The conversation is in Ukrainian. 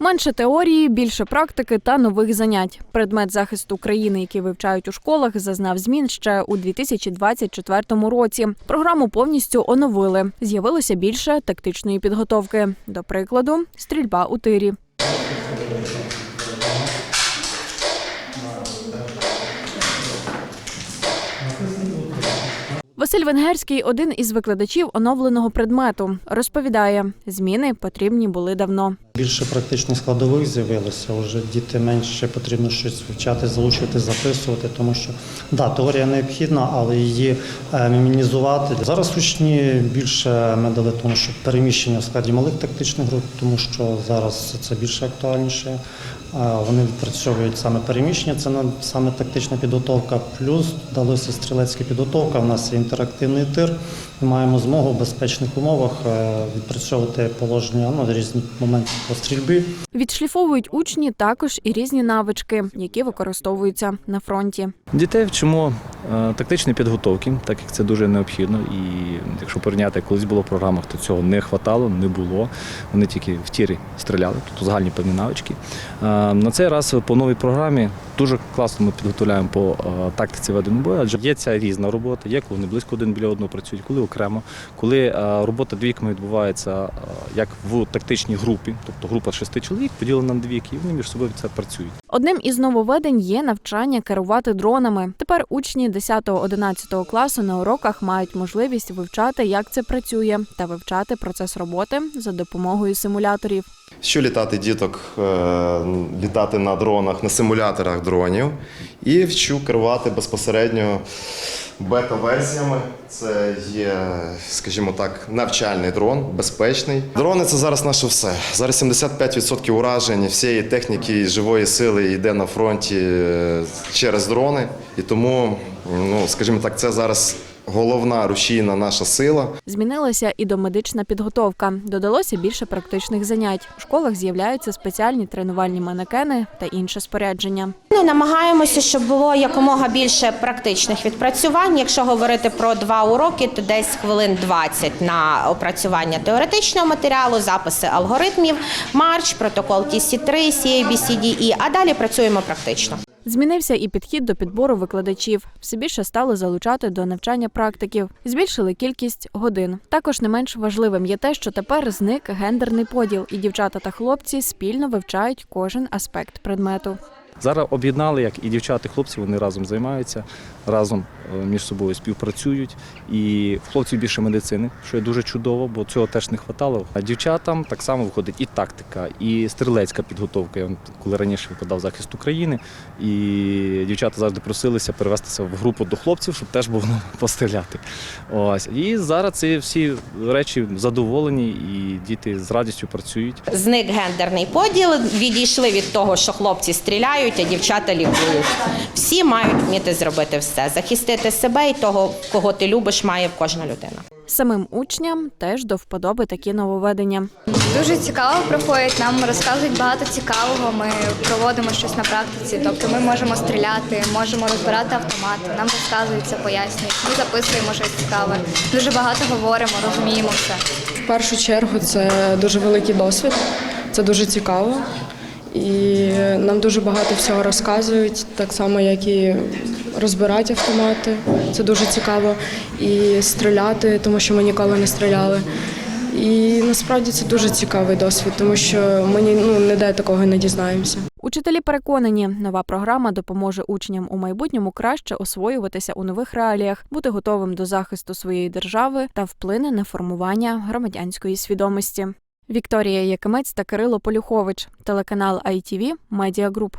Менше теорії, більше практики та нових занять. Предмет захисту країни, який вивчають у школах, зазнав змін ще у 2024 році. Програму повністю оновили. З'явилося більше тактичної підготовки. До прикладу, стрільба у тирі. Василь Венгерський один із викладачів оновленого предмету. Розповідає, зміни потрібні були давно. Більше практичних складових з'явилося. Уже діти менше потрібно щось вивчати, залучувати, записувати, тому що да, теорія необхідна, але її е, мінімізувати. Зараз учні більше ми дали тому, що переміщення в складі малих тактичних груп, тому що зараз це більше актуальніше. Е, Вони відпрацьовують саме переміщення, це саме тактична підготовка. Плюс далося стрілецька підготовка. У нас є інтерактивний тир. Ми маємо змогу в безпечних умовах е, відпрацьовувати положення ну, різні моменти по стрільбі. Відшліфовують учні також і різні навички, які використовуються на фронті. Дітей вчимо тактичної підготовки, так як це дуже необхідно. І якщо порівняти, колись було в програмах, то цього не хватало, не було. Вони тільки в тірі стріляли, тобто загальні певні навички. Е, На цей раз по новій програмі дуже класно ми підготовляємо по е, тактиці ведення бою, адже є ця різна робота, є коли вони близько один біля одного працюють, коли окремо, коли е, робота двійками відбувається е, як в тактичній групі, тобто група шести чоловік поділена на двійки, і вони між собою це працюють. Одним із нововведень є навчання керувати дронами. Тепер учні 10-11 класу на уроках мають можливість вивчати, як це працює, та вивчати процес роботи за допомогою симуляторів. Що літати діток, е, літати на дронах, на симуляторах дронів. І вчу керувати безпосередньо бета-версіями. Це є, скажімо так, навчальний дрон, безпечний. Дрони це зараз наше все. Зараз 75% уражень всієї техніки і живої сили йде на фронті е, через дрони. І тому, ну, скажімо так, це зараз головна рушійна наша сила. Змінилася і домедична підготовка. Додалося більше практичних занять. У школах з'являються спеціальні тренувальні манекени та інше спорядження. Ну, намагаємося, щоб було якомога більше практичних відпрацювань. Якщо говорити про два уроки, то десь хвилин 20 на опрацювання теоретичного матеріалу, записи алгоритмів, марч, протокол TC3, CABCDE, а далі працюємо практично. Змінився і підхід до підбору викладачів. Все більше стали залучати до навчання практиків, збільшили кількість годин. Також не менш важливим є те, що тепер зник гендерний поділ, і дівчата та хлопці спільно вивчають кожен аспект предмету. Зараз об'єднали, як і дівчата, і хлопці, вони разом займаються, разом е, між собою співпрацюють. І в хлопців більше медицини, що є дуже чудово, бо цього теж не вистачало. А дівчатам так само виходить і тактика, і стрілецька підготовка. Я коли раніше викладав захист України, і дівчата завжди просилися перевестися в групу до хлопців, щоб теж було постріляти. Ось. І зараз ці всі речі задоволені, і діти з радістю працюють. Зник гендерний поділ, відійшли від того, що хлопці стріляють, а дівчата лікують. Всі мають вміти зробити все, захистити себе і того, кого ти любиш, має кожна людина. Самим учням теж до вподоби такі нововведення. Дуже цікаво проходить. Нам розказують багато цікавого. Ми проводимо щось на практиці. Тобто ми можемо стріляти, можемо розбирати автомати. Нам розказують це, пояснюють. Ми записуємо щось цікаве. Дуже багато говоримо, розуміємо все. В першу чергу це дуже великий досвід, це дуже цікаво. І нам дуже багато всього розказують, так само, як і розбирати автомати. Це дуже цікаво. І стріляти, тому що ми ніколи не стріляли. І насправді це дуже цікавий досвід, тому що ми ні- ну, ніде такого не дізнаємося. Учителі переконані, нова програма допоможе учням у майбутньому краще освоюватися у нових реаліях, бути готовим до захисту своєї держави та вплине на формування громадянської свідомості. Вікторія Якимець та Кирило Полюхович, телеканал ITV Media Group.